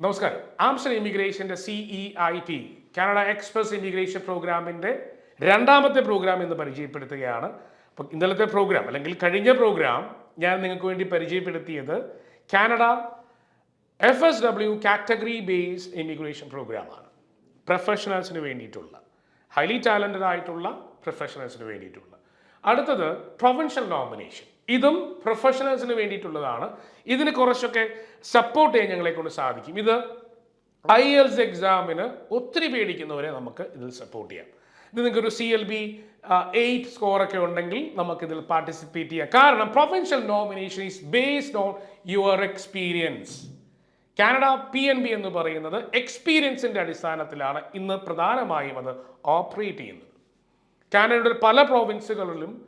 നമസ്കാരം. ആംസ്റ്റർ ഇമിഗ്രേഷന്റെ CE I T Canada express immigration പ്രോഗ്രാമിന്റെ രണ്ടാമത്തെ പ്രോഗ്രാം എന്ന് പരിചയപ്പെടുത്തുകയാണ്. അപ്പം ഇന്നലത്തെ പ്രോഗ്രാം അല്ലെങ്കിൽ കഴിഞ്ഞ പ്രോഗ്രാം ഞാൻ നിങ്ങൾക്ക് വേണ്ടി പരിചയപ്പെടുത്തിയത് Canada F S W category base immigration പ്രോഗ്രാമാണ് പ്രൊഫഷണൽസിന് വേണ്ടിയിട്ടുള്ള ഹൈലി ടാലന്റഡ് ആയിട്ടുള്ള പ്രൊഫഷണൽസിന് വേണ്ടിയിട്ടുള്ള. അടുത്തത് പ്രൊവിൻഷ്യൽ നോമിനേഷൻ ഇതും പ്രൊഫഷണൽസിന് വേണ്ടിയിട്ടുള്ളതാണ്. ഇതിന് കുറച്ചൊക്കെ സപ്പോർട്ട് ചെയ്യാൻ ഞങ്ങളെ കൊണ്ട് സാധിക്കും. ഇത് ഐ എൽസ് എക്സാമിന് ഒത്തിരി പേടിക്കുന്നവരെ നമുക്ക് ഇതിൽ സപ്പോർട്ട് ചെയ്യാം. ഇത് നിങ്ങൾക്കൊരു സി എൽ ബി എയ്റ്റ് സ്കോറൊക്കെ ഉണ്ടെങ്കിൽ നമുക്കിതിൽ പാർട്ടിസിപ്പേറ്റ് ചെയ്യാം. കാരണം provincial nomination is based on your experience Canada P N B എന്ന് പറയുന്നത് എക്സ്പീരിയൻസിന്റെ അടിസ്ഥാനത്തിലാണ് ഇന്ന് പ്രധാനമായും അത് ഓപ്പറേറ്റ് ചെയ്യുന്നത്. കാനഡയുടെ പല പ്രോവിൻസുകളിലും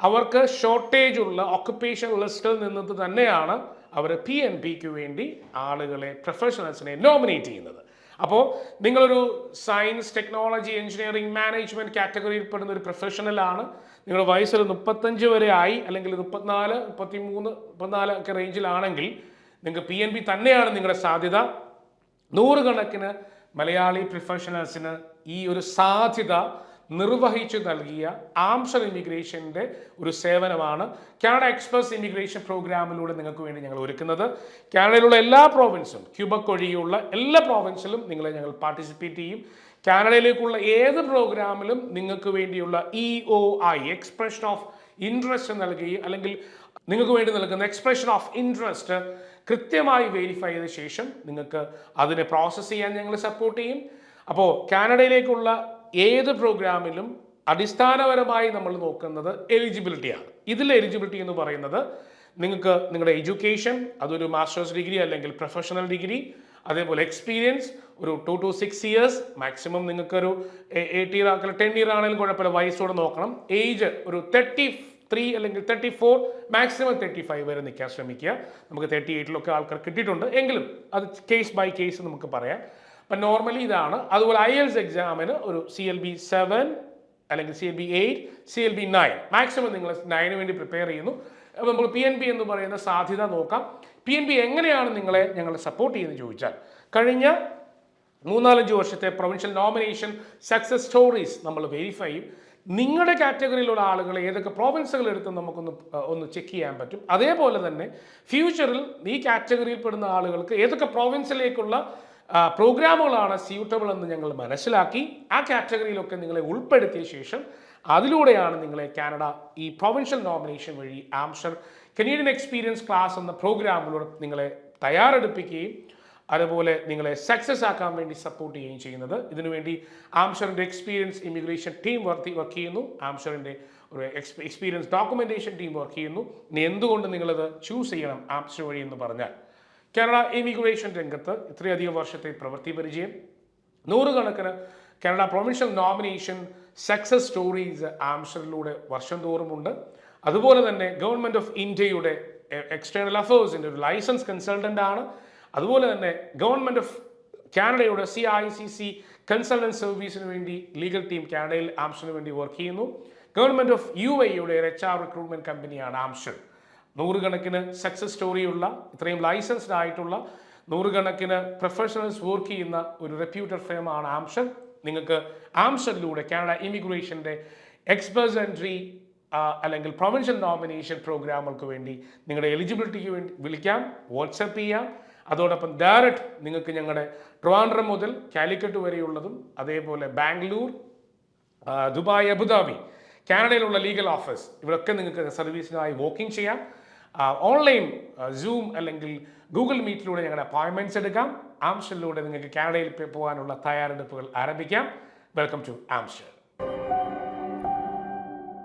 അവർക്ക് ഷോർട്ടേജ് ഉള്ള ഓക്കുപ്പേഷൻ ലിസ്റ്റിൽ നിന്നത് തന്നെയാണ് അവർ പി എൻ പിക്ക് വേണ്ടി ആളുകളെ പ്രൊഫഷണൽസിനെ നോമിനേറ്റ് ചെയ്യുന്നത്. അപ്പോൾ നിങ്ങളൊരു സയൻസ് ടെക്നോളജി എഞ്ചിനീയറിംഗ് മാനേജ്മെന്റ് കാറ്റഗറിയിൽ പെടുന്ന ഒരു പ്രൊഫഷണലാണ് നിങ്ങൾ വയസ്സിൽ മുപ്പത്തഞ്ച് വരെ ആയി അല്ലെങ്കിൽ മുപ്പത്തിനാല് മുപ്പത്തി മൂന്ന് മുപ്പത്തിനാല് ഒക്കെ റേഞ്ചിലാണെങ്കിൽ നിങ്ങൾക്ക് പി എൻ പി തന്നെയാണ് നിങ്ങളുടെ സാധ്യത. നൂറുകണക്കിന് മലയാളി പ്രൊഫഷണൽസിന് ഈ ഒരു സാധ്യത നിർവഹിച്ചു നൽകിയ ആംസർ ഇമിഗ്രേഷന്റെ ഒരു സേവനമാണ് കാനഡ എക്സ്പ്രസ് ഇമിഗ്രേഷൻ പ്രോഗ്രാമിലൂടെ നിങ്ങൾക്ക് വേണ്ടി ഞങ്ങൾ ഒരുക്കുന്നത്. കാനഡയിലുള്ള എല്ലാ പ്രോവിൻസും ക്യൂബക്ക് ഒഴികെയുള്ള എല്ലാ പ്രോവിൻസിലും നിങ്ങളെ ഞങ്ങൾ പാർട്ടിസിപ്പേറ്റ് ചെയ്യും. കാനഡയിലേക്കുള്ള ഏത് പ്രോഗ്രാമിലും നിങ്ങൾക്ക് വേണ്ടിയുള്ള E O I expression of interest നൽകുകയും അല്ലെങ്കിൽ നിങ്ങൾക്ക് വേണ്ടി നൽകുന്ന എക്സ്പ്രഷൻ ഓഫ് ഇൻട്രസ്റ്റ് കൃത്യമായി വെരിഫൈ ചെയ്ത ശേഷം നിങ്ങൾക്ക് അതിനെ പ്രോസസ്സ് ചെയ്യാൻ ഞങ്ങൾ സപ്പോർട്ട് ചെയ്യും. അപ്പോൾ കാനഡയിലേക്കുള്ള ഏത് പ്രോഗ്രാമിലും അടിസ്ഥാനപരമായി നമ്മൾ നോക്കുന്നത് എലിജിബിലിറ്റിയാണ് ഇതിൽ എലിജിബിലിറ്റി എന്ന് പറയുന്നത് നിങ്ങൾക്ക് നിങ്ങളുടെ എഡ്യൂക്കേഷൻ അതൊരു മാസ്റ്റേഴ്സ് ഡിഗ്രി അല്ലെങ്കിൽ പ്രൊഫഷണൽ ഡിഗ്രി അതേപോലെ എക്സ്പീരിയൻസ് ഒരു two to six years maximum നിങ്ങൾക്കൊരു എയ്റ്റ് ഇയർ ആക്കല ടെൻ ഇയർ ആണെങ്കിലും കുഴപ്പമില്ല വയസ്സോടെ നോക്കണം. ഏജ് ഒരു തേർട്ടി ത്രീ അല്ലെങ്കിൽ thirty four maximum thirty five വരെ നിൽക്കാൻ ശ്രമിക്കുക. നമുക്ക് തേർട്ടി എയ്റ്റിലൊക്കെ ആൾക്കാർ കിട്ടിയിട്ടുണ്ട്. എങ്കിലും അത് കേസ് ബൈ കേസ് നമുക്ക് പറയാം. അപ്പം നോർമലി ഇതാണ്. അതുപോലെ ഐ എൽസ് എക്സാമിന് ഒരു സി എൽ ബി സെവൻ അല്ലെങ്കിൽ C L B eight C L B nine maximum നിങ്ങൾ നയന് വേണ്ടി പ്രിപ്പയർ ചെയ്യുന്നു. അപ്പോൾ നമ്മൾ പി എൻ ബി എന്ന് പറയുന്ന സാധ്യത നോക്കാം. പി എൻ ബി എങ്ങനെയാണ് നിങ്ങളെ ഞങ്ങൾ സപ്പോർട്ട് ചെയ്യുന്നത് ചോദിച്ചാൽ കഴിഞ്ഞ മൂന്നാലഞ്ച് വർഷത്തെ പ്രൊവിൻഷ്യൽ നോമിനേഷൻ സക്സസ് സ്റ്റോറീസ് നമ്മൾ വെരിഫൈ ചെയ്യും. നിങ്ങളുടെ കാറ്റഗറിയിലുള്ള ആളുകൾ ഏതൊക്കെ പ്രോവിൻസുകൾ എടുത്ത് നമുക്കൊന്ന് ഒന്ന് ചെക്ക് ചെയ്യാൻ പറ്റും. അതേപോലെ തന്നെ ഫ്യൂച്ചറിൽ ഈ കാറ്റഗറിയിൽ പെടുന്ന ആളുകൾക്ക് ഏതൊക്കെ പ്രോവിൻസിലേക്കുള്ള പ്രോഗ്രാമുകളാണ് സ്യൂട്ടബിൾ എന്ന് ഞങ്ങൾ മനസ്സിലാക്കി. ആ കാറ്റഗറിയിലൊക്കെ നിങ്ങളെ ഉൾപ്പെടുത്തിയ ശേഷം അതിലൂടെയാണ് നിങ്ങളെ കാനഡ ഈ പ്രൊവിൻഷ്യൽ നോമിനേഷൻ വഴി ആംഷർ കനേഡിയൻ എക്സ്പീരിയൻസ് ക്ലാസ് എന്ന പ്രോഗ്രാമിലൂടെ നിങ്ങളെ തയ്യാറെടുപ്പിക്കുകയും അതുപോലെ നിങ്ങളെ സക്സസ് ആക്കാൻ വേണ്ടി സപ്പോർട്ട് ചെയ്യുകയും ചെയ്യുന്നത്. ഇതിനുവേണ്ടി ആംഷറിന്റെ experience immigration team work work ചെയ്യുന്നു. ആംഷറിന്റെ ഒരു എക്സ്പീരിയൻസ് ഡോക്യുമെന്റേഷൻ ടീം വർക്ക് ചെയ്യുന്നു. ഇനി എന്തുകൊണ്ട് നിങ്ങളത് ചൂസ് ചെയ്യണം ആംഷർ വഴി എന്ന് പറഞ്ഞാൽ? കാനഡ ഇമിഗ്രേഷൻ രംഗത്ത് ഇത്രയധികം വർഷത്തെ പ്രവൃത്തി പരിചയം. നൂറുകണക്കിന് Canada provincial nomination success stories ആംഷറിലൂടെ വർഷം തോറുമുണ്ട് അതുപോലെ തന്നെ ഗവൺമെന്റ് ഓഫ് ഇന്ത്യയുടെ എക്സ്റ്റേണൽ അഫേഴ്സിന്റെ ഒരു ലൈസൻസ് കൺസൾട്ടന്റ് ആണ്. അതുപോലെ തന്നെ ഗവൺമെന്റ് ഓഫ് കാനഡയുടെ C I C C consultant സർവീസിന് വേണ്ടി ലീഗൽ ടീം കാനഡയിൽ ആംഷറിന് വേണ്ടി വർക്ക് ചെയ്യുന്നു. ഗവൺമെന്റ് ഓഫ് യു എയുടെ ഒരു എച്ച് ആർ റിക്രൂട്ട്മെന്റ് കമ്പനിയാണ് ആംഷർ നൂറുകണക്കിന് സക്സസ് സ്റ്റോറിയുള്ള ഇത്രയും ലൈസൻസ്ഡ് ആയിട്ടുള്ള നൂറുകണക്കിന് പ്രൊഫഷണൽസ് വർക്ക് ചെയ്യുന്ന ഒരു റെപ്യൂട്ടഡ് ഫേമാണ് ആംഷൻ നിങ്ങൾക്ക് ആംഷനിലൂടെ കാനഡ ഇമിഗ്രേഷന്റെ എക്സ്പേഴ്സ് എൻട്രി അല്ലെങ്കിൽ പ്രൊവിൻഷ്യൽ നോമിനേഷൻ പ്രോഗ്രാമുകൾക്ക് വേണ്ടി നിങ്ങളുടെ എലിജിബിലിറ്റിക്ക് വേണ്ടി വിളിക്കാം വാട്സപ്പ് ചെയ്യാം. അതോടൊപ്പം ഡയറക്റ്റ് നിങ്ങൾക്ക് ഞങ്ങളുടെ ട്രിവാൻഡ്രം മുതൽ കാലിക്കറ്റ് വരെയുള്ളതും അതേപോലെ ബാംഗ്ലൂർ ദുബായ് അബുദാബി കാനഡയിലുള്ള ലീഗൽ ഓഫീസ് ഇവിടൊക്കെ നിങ്ങൾക്ക് സർവീസിനായി വോക്കിംഗ് ചെയ്യാം. ഓൺലൈൻ സൂം അല്ലെങ്കിൽ ഗൂഗിൾ മീറ്റിലൂടെ ഞങ്ങളുടെ അപ്പോയിൻമെന്റ്സ് എടുക്കാം. ആംഷറിലൂടെ നിങ്ങൾക്ക് കാനഡയിൽ പോകാനുള്ള തയ്യാറെടുപ്പുകൾ ആരംഭിക്കാം. Welcome to ആംഷർ